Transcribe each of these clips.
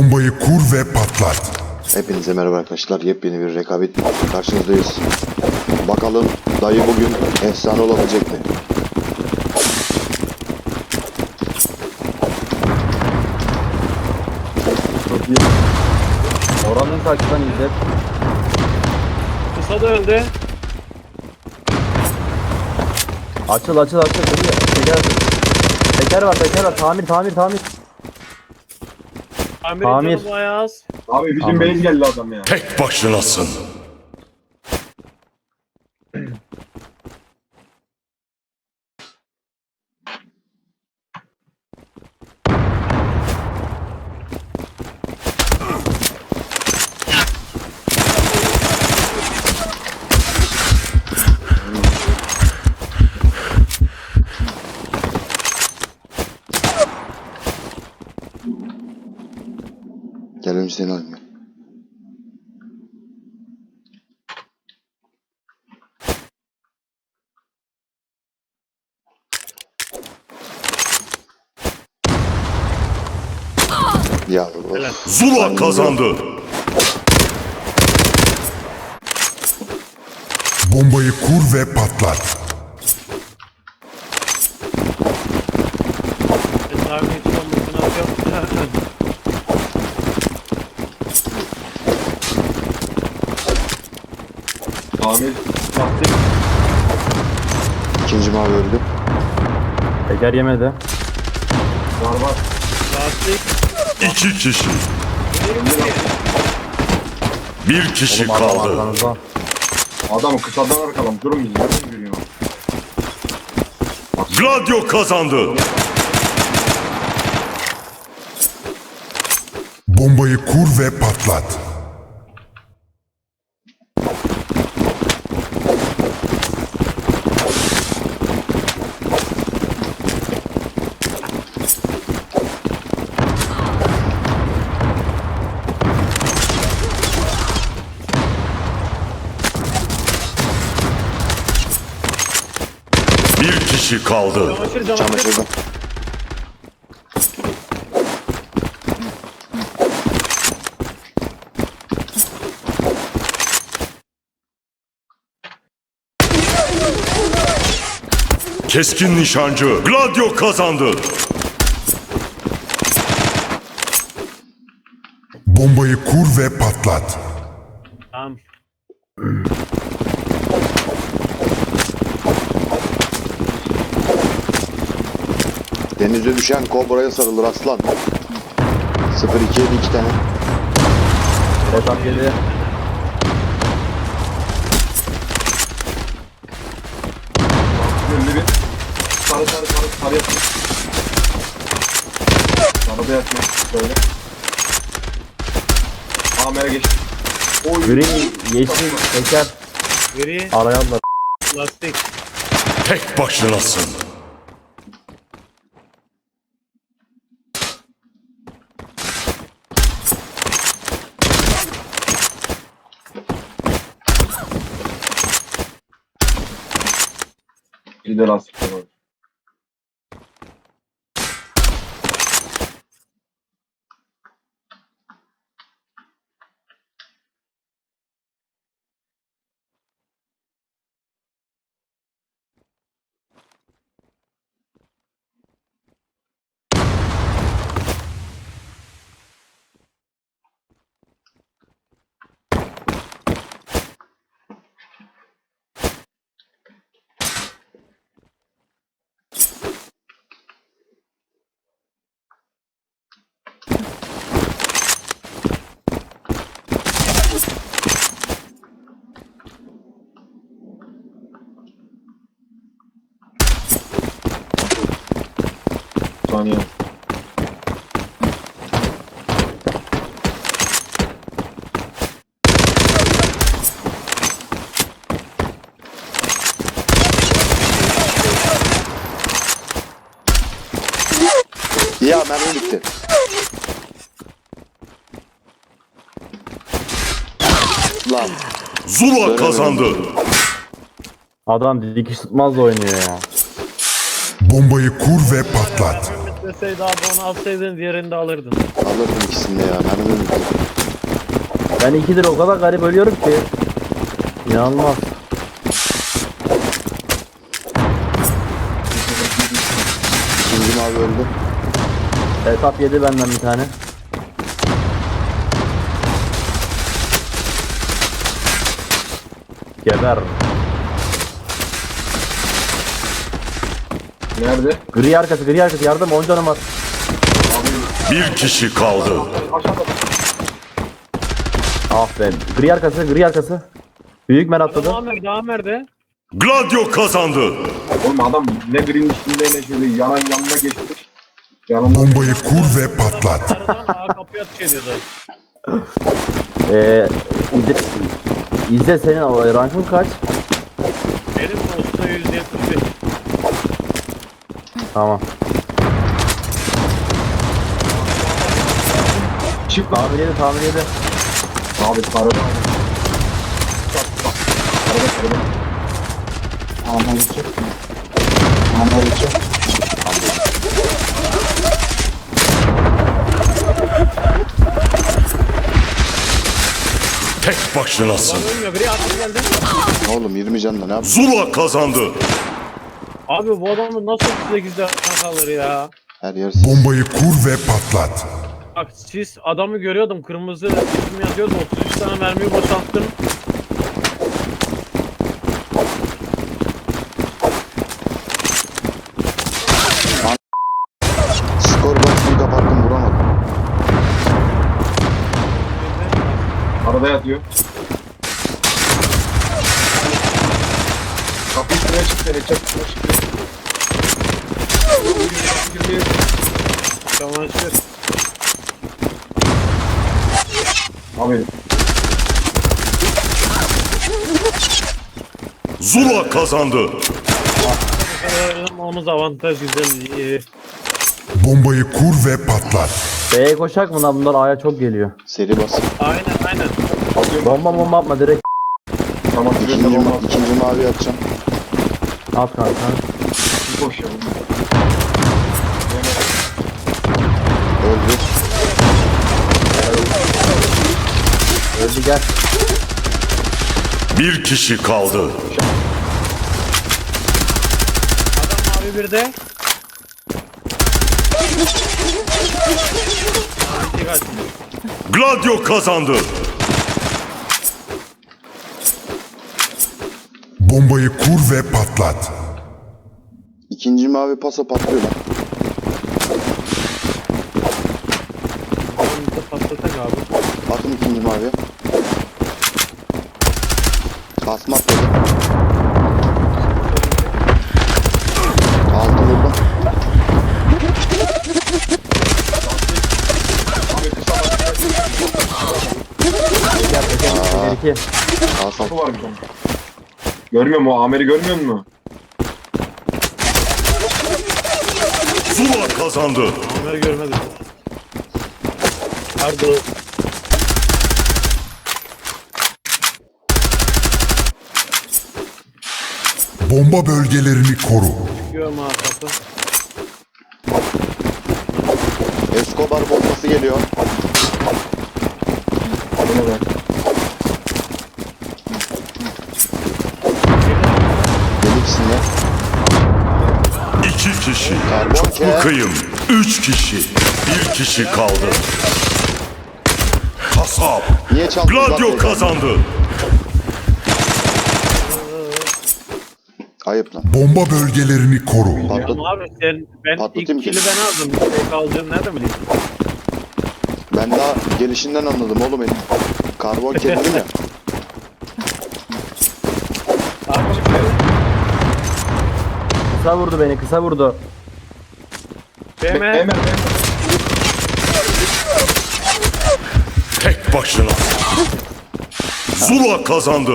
Bombayı kur ve patlat. Hepinize merhaba arkadaşlar. Yepyeni bir rekabet karşınızdayız. Bakalım dayı bugün efsane olabilecek mi? Çok iyi. Oranın kaçtan izlet. Kısa da öldü. Açıl açıl açıl. Teker. Teker var teker var. Tamir tamir tamir. Amir, Amir. canı bayağı az. Abi bizim Tamam. base geldi adam ya. Tek başınasın. Seni Helal. Zula kazandı. Bombayı kur ve patlat. Ben tahmin ediyorum bunu atıyorum. Tamir. Lastik. ikinci mavi öldü. Teker yemedi. Var var. Lastik. İki kişi. Bir kişi Oğlum adam kaldı. arkanızda. Adam kısadan arkadan. Durun bir nereden görüyor? Gladio kazandı. Bombayı kur ve patlat. Kaldı. Çamaşır. Keskin nişancı. Gladio kazandı. Bombayı kur ve patlat. Tamam. Denize düşen kobraya sarılır aslan. 0 2 7 2 tane. Etap yedi. Önünde bir. Sarı sarı sarı sarı yatıyor. Sarıda yatıyor. Böyle. Amer'e geçti. Oy. Green yeşil teker. Gri. Araya aldılar. Lastik. Tek başınasın. Bir de Saniye. Ya mermi bitti. Lan Zula kazandı. Adam dikiş tutmaz da oynuyor ya. Bombayı kur ve patlat. Deseydi abi onu alsaydın diğerini de alırdın. Alırsın ikisini de ya. Mermi bitti. Ben ikidir o kadar garip ölüyorum ki. İnanılmaz. İkinci mavi öldü. Etap yedi benden bir tane. Geber. Nerede? Gri arkası gri arkası yardım 10 canım var. Bir kişi kaldı. Aşağıda. Ah be. Gri arkası gri arkası. Büyük mer atladı. Adam nerede? Adam nerede? Gladio kazandı. Oğlum adam ne green üstünde ne şöyle yanan yanına geçti. Yanında Bombayı kur ve patlat. Kapıya atış ediyordu. Ee, izle, izle senin rankın kaç? Benim olsa 171. Tamam. çık lan. Tamir yedi tamir yedi. Abi karada. Bak bak. Karada karada. Anlayacak. Anlayacak. Tek başınasın. Oğlum 20 canla ne yaptın? Zula kazandı. Abi bu adamın nasıl 38'de kalır ya? Her yer Bombayı kur ve patlat. Bak siz adamı görüyordum kırmızı isim yazıyordu 33 tane mermiyi boşalttım. skor box'unu kapattım vuramadım. Arada yatıyor. Üstüne çık seni çek üstüne çık. Girdi. Çamaşır. Abi Zula kazandı. Omuz avantaj güzel. Bombayı kur ve patlat. B'ye koşak mı lan bunlar A'ya çok geliyor. Seri bas. Aynen aynen. Bomba bomba atma direkt Tamam İkinci, ma tamam. ikinci mavi atacağım. At kanka. Boş ya. Öldü. Öldü gel. Bir kişi kaldı. Adam mavi bir de. Gladio kazandı. Bombayı kur ve patlat. İkinci mavi pasa patlıyor lan. Adamı da patlatak abi. Atın ikinci maviye. Kasma atladı. Altı vurdum. Gel gel. Bir iki. Asal. Kapı var bir tane. Görmüyor mu? Amer'i görmüyor musun? Zula kazandı. Onları görmedim. Pardon. Bomba bölgelerini koru. Görme arkası. Escobar bombası geliyor. Bunu ver. Kişi. Kıyım. Üç kişi. Bir kişi kaldı. Kasap. Niye çaldın? Gladio kazandı. Ayıp lan. Bomba bölgelerini koru. Patlat. Abi sen ben Patlatayım ilk ki. kili ben aldım. Şey kalacağını nereden bileyim? Ben daha gelişinden anladım oğlum benim. Karbon ke dedim ya. Kısa vurdu beni kısa vurdu. BM. Hemen. Tek başına. Zula kazandı.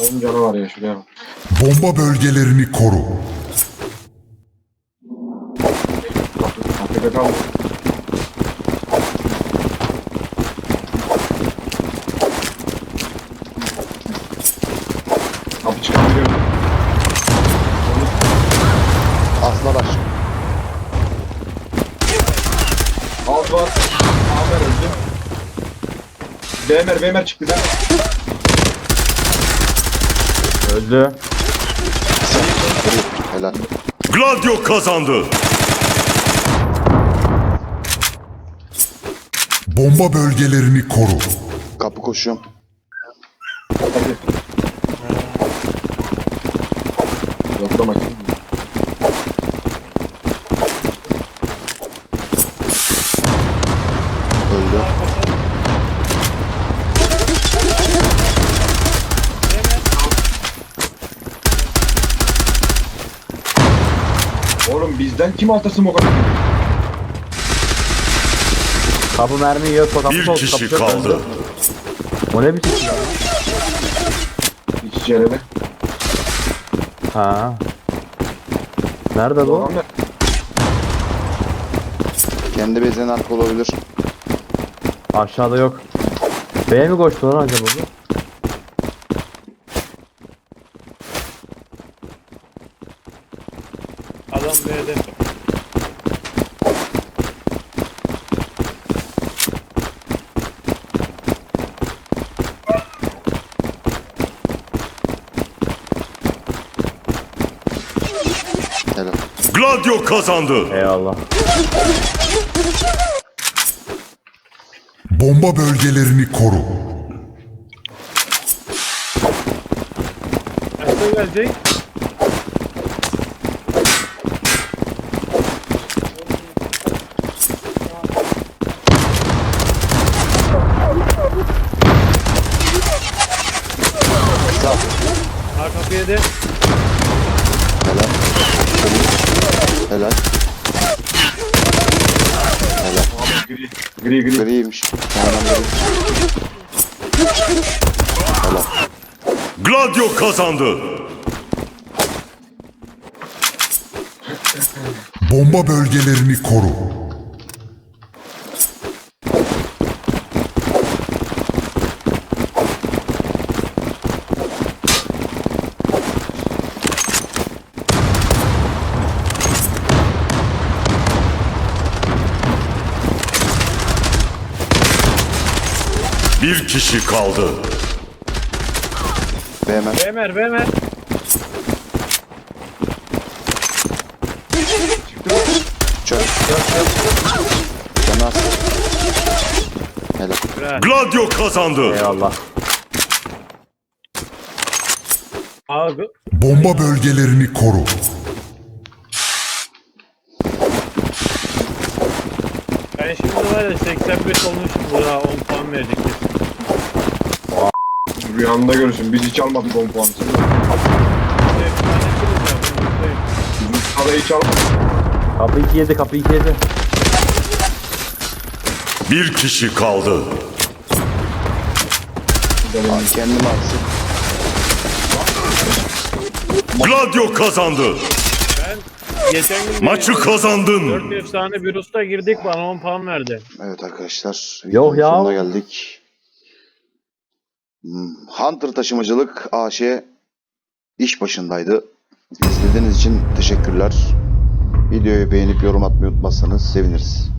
Onun canı var ya şuraya bak. Bomba bölgelerini koru. Hakikaten. Kapı çıkabiliyor. Aslan aç. Bombası var. Amer öldü. BMR, BMR çıktı. Ben Öldü. Helal. Gladio kazandı. Bomba bölgelerini koru. Kapı koşuyorum. Hadi. Yok da makine. Öldü. Bizden kim alta smoke attı? Kapı mermi yiyor. Kapı Bir sol, kişi kapı kaldı. O ne biçim silah? İç içeride. Ha. Nerede bu? Adam ne? Kendi bezden arka olabilir. Aşağıda yok. B'ye mi koştu lan acaba bu? Adam B'de. Helal. Gladio kazandı. Eyvallah. Bomba bölgelerini koru. Kaçta gelecek? Arka yedi. Helal. Helal. Gri. Gri gri. Griymiş. Gladio kazandı. Bomba bölgelerini koru. Bir kişi kaldı. BMR BMR. Çök. Canı az. Helal. Gladio kazandı. Eyvallah. Abi Bomba bölgelerini koru. ben şimdi var ya 85 olmuşum burada 10 puan verecektir. Rüyanda görürsün. Biz hiç almadık 10 puan. Bizim sırada hiç almadık. Kapı 2 yedi. Kapı 2 yedi. Bir kişi kaldı. Aa, Kendimi atsın. Gladio kazandı. Geçen gün Maçı kazandın. 4 efsane bir usta girdik bana 10 puan verdi. Evet arkadaşlar. Yok videonun ya. Sonuna geldik. Hunter taşımacılık AŞ iş başındaydı. İzlediğiniz için teşekkürler. Videoyu beğenip yorum atmayı unutmazsanız seviniriz.